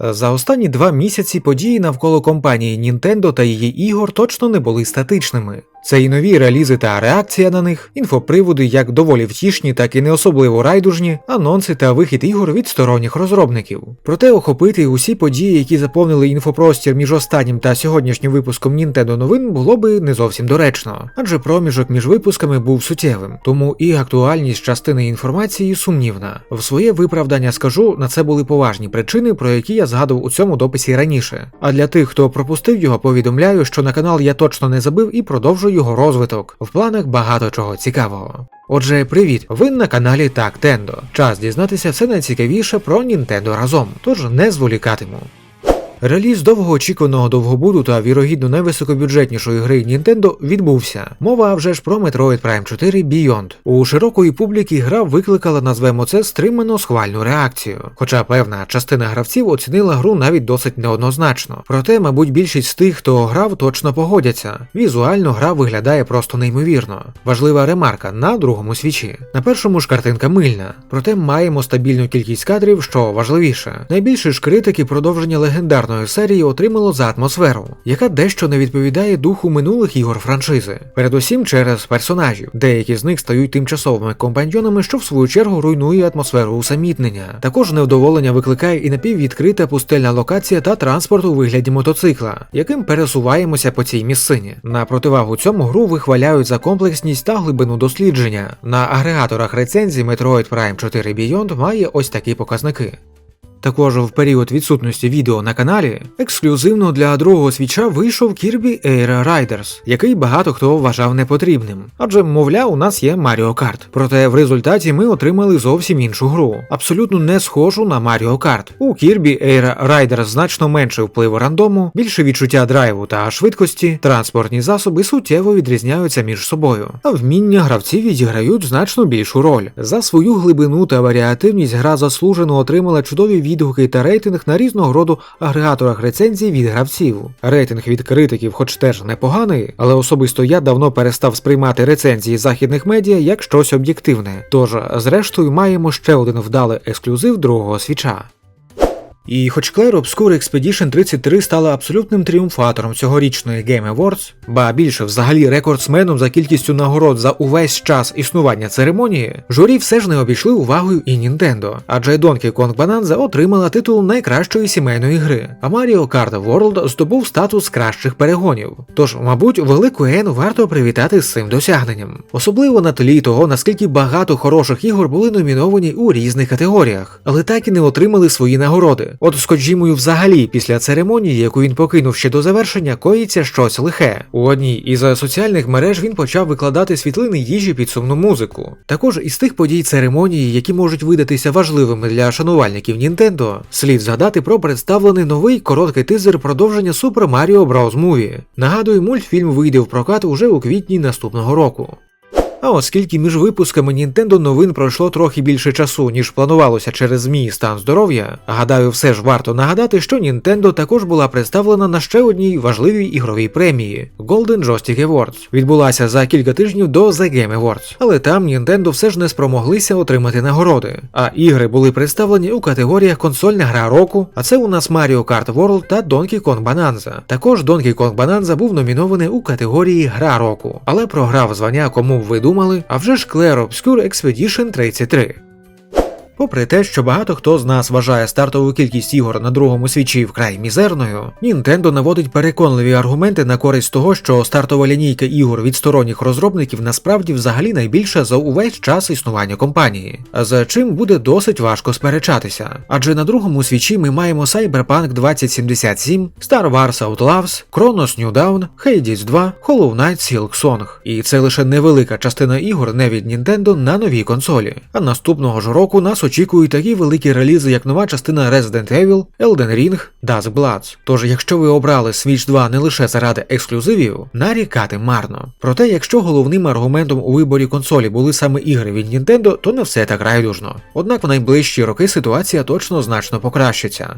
За останні два місяці події навколо компанії Nintendo та її ігор точно не були статичними. Це і нові релізи та реакція на них, інфоприводи як доволі втішні, так і не особливо райдужні, анонси та вихід ігор від сторонніх розробників. Проте охопити усі події, які заповнили інфопростір між останнім та сьогоднішнім випуском Nintendo новин, було би не зовсім доречно, адже проміжок між випусками був суттєвим, тому і актуальність частини інформації сумнівна. В своє виправдання скажу, на це були поважні причини, про які я згадував у цьому дописі раніше. А для тих, хто пропустив його, повідомляю, що на канал я точно не забив і продовжую його розвиток. В планах багато чого цікавого. Отже, привіт! Ви на каналі Так. Час дізнатися все найцікавіше про Нінтендо разом, тож не зволікатиму. Реліз довгоочікуваного довгобуду та вірогідно найвисокобюджетнішої гри Nintendo відбувся. Мова вже ж про Metroid Prime 4 Beyond. У широкої публіки гра викликала, назвемо це, стримано схвальну реакцію. Хоча певна частина гравців оцінила гру навіть досить неоднозначно. Проте, мабуть, більшість з тих, хто грав, точно погодяться. Візуально гра виглядає просто неймовірно. Важлива ремарка на другому свічі. На першому ж картинка мильна, проте маємо стабільну кількість кадрів, що важливіше. Найбільше ж критики продовження легендарної серії отримало за атмосферу, яка дещо не відповідає духу минулих ігор франшизи. Передусім через персонажів. Деякі з них стають тимчасовими компаньйонами, що в свою чергу руйнує атмосферу усамітнення. Також невдоволення викликає і напіввідкрита пустельна локація та транспорт у вигляді мотоцикла, яким пересуваємося по цій місцині. На противагу цьому гру вихваляють за комплексність та глибину дослідження. На агрегаторах рецензій Metroid Prime 4 Beyond має ось такі показники. Також в період відсутності відео на каналі ексклюзивно для другого свіча вийшов Kirby Air Riders, який багато хто вважав непотрібним. Адже, мовляв, у нас є Mario Kart. Проте в результаті ми отримали зовсім іншу гру, абсолютно не схожу на Mario Kart. У Kirby Air Riders значно менше впливу рандому, більше відчуття драйву та швидкості, транспортні засоби суттєво відрізняються між собою, а вміння гравців відіграють значно більшу роль. За свою глибину та варіативність гра заслужено отримала чудові відгуки та рейтинг на різного роду агрегаторах рецензій від гравців. Рейтинг від критиків, хоч теж непоганий, але особисто я давно перестав сприймати рецензії західних медіа як щось об'єктивне. Тож, зрештою, маємо ще один вдалий ексклюзив другого свіча. І хоч Clair Obscure Expedition 33 стала абсолютним тріумфатором цьогорічної Game Awards, ба більше взагалі рекордсменом за кількістю нагород за увесь час існування церемонії, журі все ж не обійшли увагою і Nintendo, адже Donkey Kong Bonanza отримала титул найкращої сімейної гри, а Mario Kart World здобув статус кращих перегонів. Тож, мабуть, велику Ену варто привітати з цим досягненням, особливо на тлі того, наскільки багато хороших ігор були номіновані у різних категоріях, але так і не отримали свої нагороди. От з Коджімою взагалі після церемонії, яку він покинув ще до завершення, коїться щось лихе. У одній із соціальних мереж він почав викладати світлини їжі під сумну музику. Також із тих подій церемонії, які можуть видатися важливими для шанувальників Nintendo, слід згадати про представлений новий короткий тизер продовження Super Mario Bros. Movie. Нагадую, мультфільм вийде в прокат уже у квітні наступного року. А оскільки між випусками Nintendo новин пройшло трохи більше часу, ніж планувалося через ЗМІ стан здоров'я, гадаю, все ж варто нагадати, що Nintendo також була представлена на ще одній важливій ігровій премії Golden Joystick Awards. Відбулася за кілька тижнів до The Game Awards. Але там Nintendo все ж не спромоглися отримати нагороди. А ігри були представлені у категоріях консольна гра року, а це у нас Mario Kart World та Donkey Kong Bonanza. Також Donkey Kong Bonanza був номінований у категорії Гра року, але програв звання кому ви думали, а вже ж Clair Obscure Expedition 33. Попри те, що багато хто з нас вважає стартову кількість ігор на другому свічі вкрай мізерною, Nintendo наводить переконливі аргументи на користь того, що стартова лінійка ігор від сторонніх розробників насправді взагалі найбільша за увесь час існування компанії, за чим буде досить важко сперечатися. Адже на другому свічі ми маємо Cyberpunk 2077, Star Wars Outlaws, Chronos New Dawn, Hades 2, Hollow Knight Silk Song. І це лише невелика частина ігор не від Nintendo на новій консолі. А наступного ж року нас очікують такі великі релізи, як нова частина Resident Evil, Elden Ring, Dusk Bloods. Тож, якщо ви обрали Switch 2 не лише заради ексклюзивів, нарікати марно. Проте, якщо головним аргументом у виборі консолі були саме ігри від Nintendo, то не все так райдужно. Однак в найближчі роки ситуація точно значно покращиться.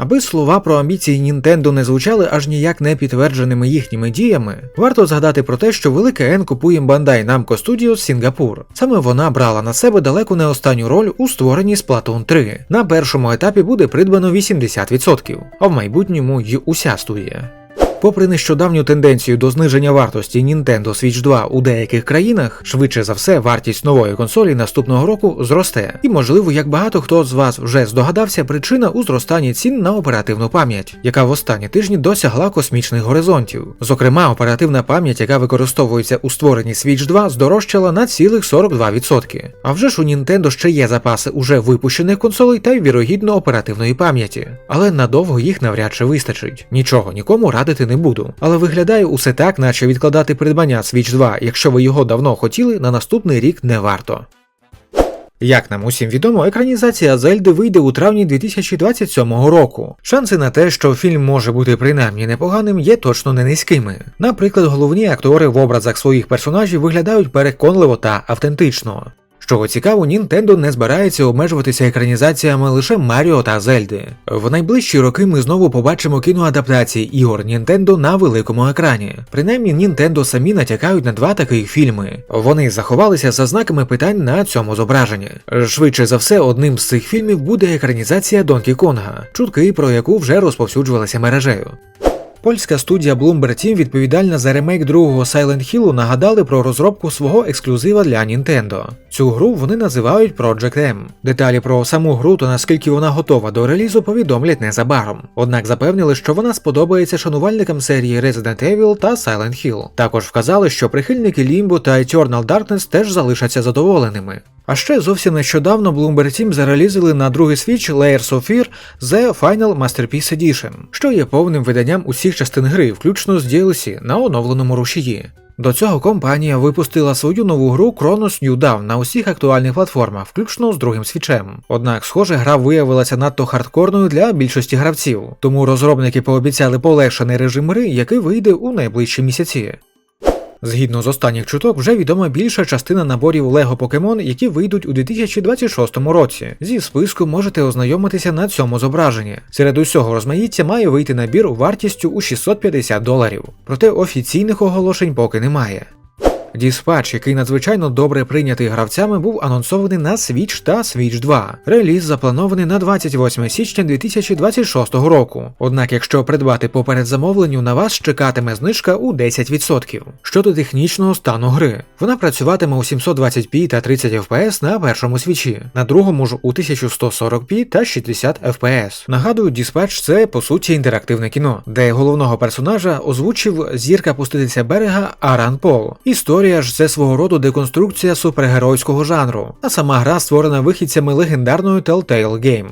Аби слова про амбіції Nintendo не звучали аж ніяк не підтвердженими їхніми діями, варто згадати про те, що велике N купує Bandai Namco Studios Сінгапур. Саме вона брала на себе далеко не останню роль у створенні Splatoon 3. На першому етапі буде придбано 80%, а в майбутньому й уся студія. Попри нещодавню тенденцію до зниження вартості Nintendo Switch 2 у деяких країнах, швидше за все, вартість нової консолі наступного року зросте. І, можливо, як багато хто з вас вже здогадався, причина у зростанні цін на оперативну пам'ять, яка в останні тижні досягла космічних горизонтів. Зокрема, оперативна пам'ять, яка використовується у створенні Switch 2, здорожчала на цілих 42%. А вже ж у Nintendo ще є запаси уже випущених консолей та й вірогідно оперативної пам'яті, але надовго їх навряд чи вистачить. Нічого нікому радити не буду. Але виглядає усе так, наче відкладати придбання Switch 2, якщо ви його давно хотіли, на наступний рік не варто. Як нам усім відомо, екранізація Зельди вийде у травні 2027 року. Шанси на те, що фільм може бути принаймні непоганим, є точно не низькими. Наприклад, головні актори в образах своїх персонажів виглядають переконливо та автентично. Що цікаво, Nintendo не збирається обмежуватися екранізаціями лише Маріо та Зельди. В найближчі роки ми знову побачимо кіноадаптації ігор Nintendo на великому екрані. Принаймні, Nintendo самі натякають на два таких фільми. Вони заховалися за знаками питань на цьому зображенні. Швидше за все, одним з цих фільмів буде екранізація Донкі Конга, чутки про яку вже розповсюджувалися мережею. Польська студія Bloomberg Team, відповідальна за ремейк другого Silent Hill, нагадали про розробку свого ексклюзива для Nintendo. Цю гру вони називають Project M. Деталі про саму гру та наскільки вона готова до релізу, повідомлять незабаром. Однак запевнили, що вона сподобається шанувальникам серії Resident Evil та Silent Hill. Також вказали, що прихильники Limbo та Eternal Darkness теж залишаться задоволеними. А ще зовсім нещодавно Bloomberg Team зарелізили на другий Switch Layers of Fear The Final Masterpiece Edition, що є повним виданням усіх частин гри, включно з DLC на оновленому рушії. До цього компанія випустила свою нову гру Chronos New Dawn на усіх актуальних платформах, включно з другим свічем. Однак, схоже, гра виявилася надто хардкорною для більшості гравців, тому розробники пообіцяли полегшений режим гри, який вийде у найближчі місяці. Згідно з останніх чуток, вже відома більша частина наборів Лего Покемон, які вийдуть у 2026 році. Зі списку можете ознайомитися на цьому зображенні. Серед усього розмаїття має вийти набір вартістю у 650 доларів. Проте офіційних оголошень поки немає. Dispatch, який надзвичайно добре прийнятий гравцями, був анонсований на Switch та Switch 2. Реліз запланований на 28 січня 2026 року. Однак, якщо придбати по передзамовленню, на вас чекатиме знижка у 10%. Щодо технічного стану гри, вона працюватиме у 720p та 30 FPS на першому свічі, на другому ж у 1140p та 60 FPS. Нагадую, Dispatch – це по суті інтерактивне кіно, де головного персонажа озвучив зірка пуститися берега Аран Пол. Історія Історія ж це свого роду деконструкція супергеройського жанру, а сама гра створена вихідцями легендарної Telltale Game.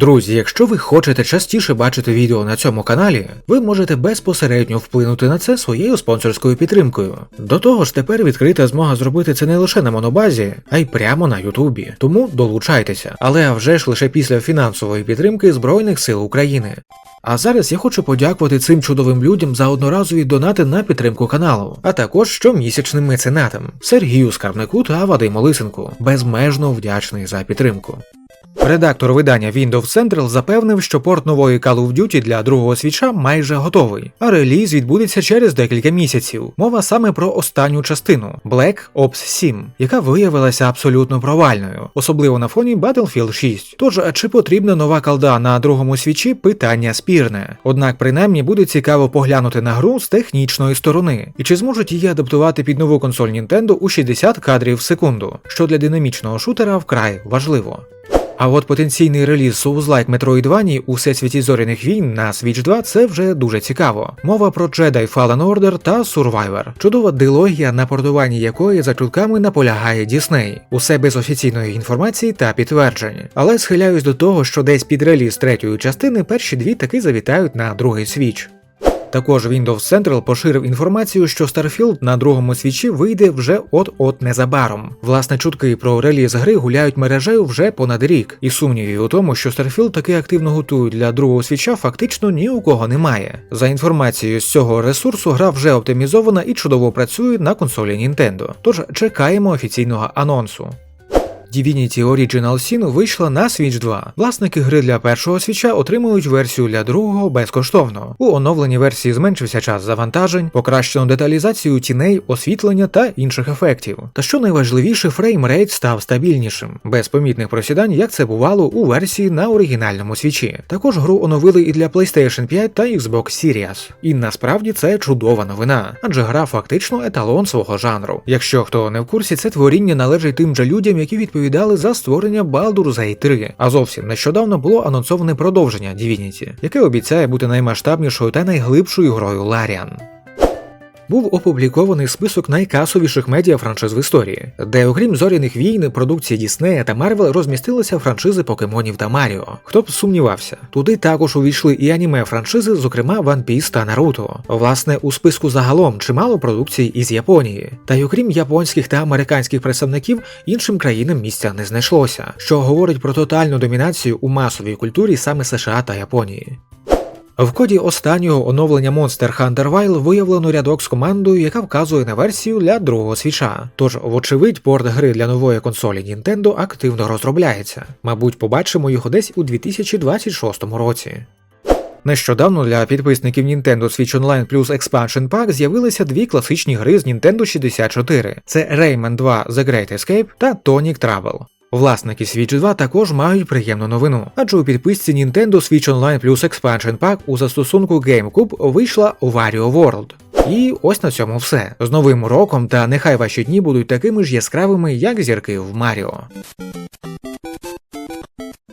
Друзі, якщо ви хочете частіше бачити відео на цьому каналі, ви можете безпосередньо вплинути на це своєю спонсорською підтримкою. До того ж, тепер відкрита змога зробити це не лише на монобазі, а й прямо на Ютубі. Тому долучайтеся, але вже ж лише після фінансової підтримки Збройних сил України. А зараз я хочу подякувати цим чудовим людям за одноразові донати на підтримку каналу, а також щомісячним меценатам Сергію Скарбнику та Вадиму Лисенку. Безмежно вдячний за підтримку. Редактор видання Windows Central запевнив, що порт нової Call of Duty для другого свіча майже готовий, а реліз відбудеться через декілька місяців. Мова саме про останню частину Black Ops 7, яка виявилася абсолютно провальною, особливо на фоні Battlefield 6. Тож, чи потрібна нова колда на другому свічі, питання спірне. Однак, принаймні, буде цікаво поглянути на гру з технічної сторони, і чи зможуть її адаптувати під нову консоль Nintendo у 60 кадрів в секунду, що для динамічного шутера вкрай важливо. А от потенційний реліз Souls-like Metroidvania у всесвіті зоряних війн на Switch 2 це вже дуже цікаво. Мова про Jedi Fallen Order та Survivor. Чудова дилогія, на портуванні якої за чутками наполягає Disney. Усе без офіційної інформації та підтверджень. Але схиляюсь до того, що десь під реліз третьої частини перші дві таки завітають на другий Switch. Також Windows Central поширив інформацію, що Starfield на другому свічі вийде вже от-от незабаром. Власне, чутки про реліз гри гуляють мережею вже понад рік, і сумнівів у тому, що Starfield таки активно готують для другого свіча, фактично ні у кого немає. За інформацією з цього ресурсу, гра вже оптимізована і чудово працює на консолі Nintendo. Тож чекаємо офіційного анонсу. Divinity Original Sin вийшла на Switch 2. Власники гри для першого свіча отримують версію для другого безкоштовно. У оновленій версії зменшився час завантажень, покращено деталізацію тіней, освітлення та інших ефектів. Та що найважливіше, фреймрейт став стабільнішим, без помітних просідань, як це бувало у версії на оригінальному свічі. Також гру оновили і для PlayStation 5 та Xbox Series. І насправді це чудова новина, адже гра фактично еталон свого жанру. Якщо хто не в курсі, це творіння належить тим же людям, які відповідали за створення Baldur's Gate 3. А зовсім нещодавно було анонсоване продовження Divinity, яке обіцяє бути наймасштабнішою та найглибшою грою Larian. Був опублікований список найкасовіших медіа франшиз в історії, де, окрім зоряних війн, продукції Діснея та Марвел розмістилися франшизи покемонів та Маріо. Хто б сумнівався, туди також увійшли і аніме франшизи, зокрема One Piece та Наруто. Власне, у списку загалом чимало продукції із Японії. Та й окрім японських та американських представників, іншим країнам місця не знайшлося, що говорить про тотальну домінацію у масовій культурі саме США та Японії. В коді останнього оновлення Monster Hunter Wild виявлено рядок з командою, яка вказує на версію для другого свіча. Тож, вочевидь, порт гри для нової консолі Nintendo активно розробляється. Мабуть, побачимо його десь у 2026 році. Нещодавно для підписників Nintendo Switch Online Plus Expansion Pack з'явилися дві класичні гри з Nintendo 64: це Rayman 2 The Great Escape та Tonic Trouble. Власники Switch 2 також мають приємну новину, адже у підписці Nintendo Switch Online Plus Expansion Pack у застосунку GameCube вийшла Wario World. І ось на цьому все. З новим роком та нехай ваші дні будуть такими ж яскравими, як зірки в Маріо.